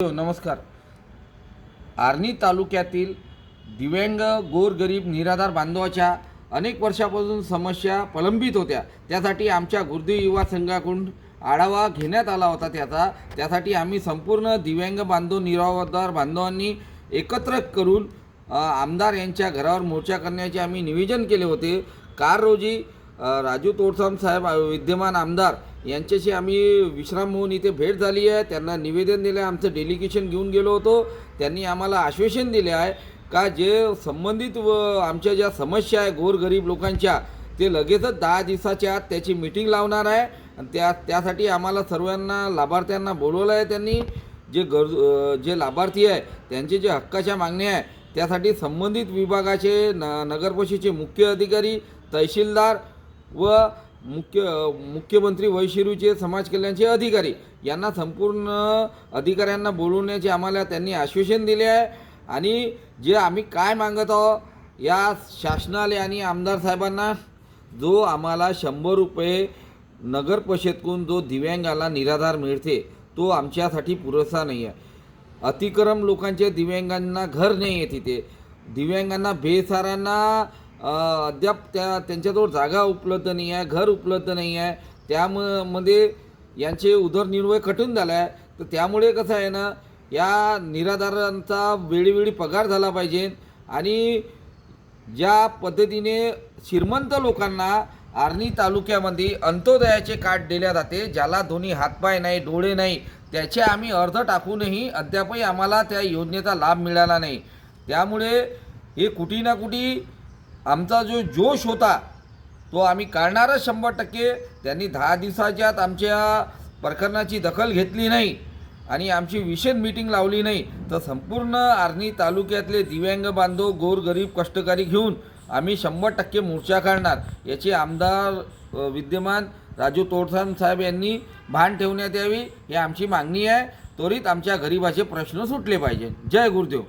नमस्कार. आर्णी तालुक्यातील दिव्यांग गोरगरीब निराधार बांधवाच्या अनेक वर्षापासून समस्या प्रलंबित होत्या. त्यासाठी आमच्या गुरुदेव युवा संघाकडून आढावा घेण्यात आला होता त्याचा. त्यासाठी आम्ही संपूर्ण दिव्यांग बांधव निराधार बांधवांनी एकत्र करून आमदार यांच्या घरावर मोर्चा करण्याचे आम्ही निवेदन केले होते. कार रोजी राजू तोडसाम साहेब विद्यमान आमदार यांच्याशी आम्ही विश्राम होऊन इथे भेट झाली आहे. त्यांना निवेदन दिलं आहे आमचं डेलिगेशन घेऊन गेलो होतो. त्यांनी आम्हाला आश्वासन दिले आहे का जे संबंधित व आमच्या ज्या समस्या आहे गोरगरीब लोकांच्या ते लगेचच दहा दिवसाच्या आत त्याची मीटिंग लावणार आहे. आणि त्या त्यासाठी आम्हाला सर्वांना लाभार्थ्यांना बोलवलं आहे त्यांनी. जे गरज जे लाभार्थी आहे त्यांचे जे हक्काच्या मागण्या आहे त्यासाठी संबंधित विभागाचे न नगरपरिषदेचे मुख्य अधिकारी तहसीलदार व मुख्य मुख्यमंत्री वैशिरूचे समाज कल्याणचे अधिकारी. यांना संपूर्ण अधिकाऱ्यांना बोलवण्याचे आम्हाला त्यांनी आश्वासन दिले आहे. आणि जे आम्ही काय मागत आहोत या शासनाले आणि आमदार साहेबांना जो आम्हाला शंभर रुपये नगर परिषदकून जो दिव्यांगाला निराधार मिळते तो आमच्यासाठी पुरेसा नाही आहे. अतिक्रम लोकांच्या दिव्यांगांना घर नाही आहे तिथे. दिव्यांगांना बेसाऱ्यांना अद्याप त्या त्यांच्याजवळ जागा उपलब्ध नाही आहे घर उपलब्ध नाही आहे. त्यामध्ये यांचे उदरनिर्वाह कठीण झाला आहे तर त्यामुळे कसं आहे ना या निराधारांचा वेळोवेळी पगार झाला पाहिजे आणि ज्या पद्धतीने श्रीमंत लोकांना आर्णी तालुक्यामध्ये अंत्योदयाचे कार्ड दिल्या जाते ज्याला दोन्ही हातपाय नाही डोळे नाही त्याचे आम्ही अर्ज टाकूनही अद्यापही आम्हाला त्या योजनेचा लाभ मिळाला नाही. त्यामुळे हे कुठे ना कुठे आमचा जो जोश होता तो आम्ही काढणारच शंभर टक्के. त्यांनी दहा दिवसाच्या आमच्या प्रकरणाची दखल घेतली नाही आणि आमची विशेष मीटिंग लावली नाही. तर संपूर्ण आर्णी तालुक्यातले दिव्यांग बांधव गोरगरीब कष्टकरी घेऊन आम्ही शंभर टक्के मोर्चा काढणार. याचे आमदार विद्यमान राजू तोडसाम साहेब यांनी भान ठेवण्यात यावी ही आमची मागणी आहे. त्वरित आमच्या गरिबाचे प्रश्न सुटले पाहिजे जय गुरुदेव.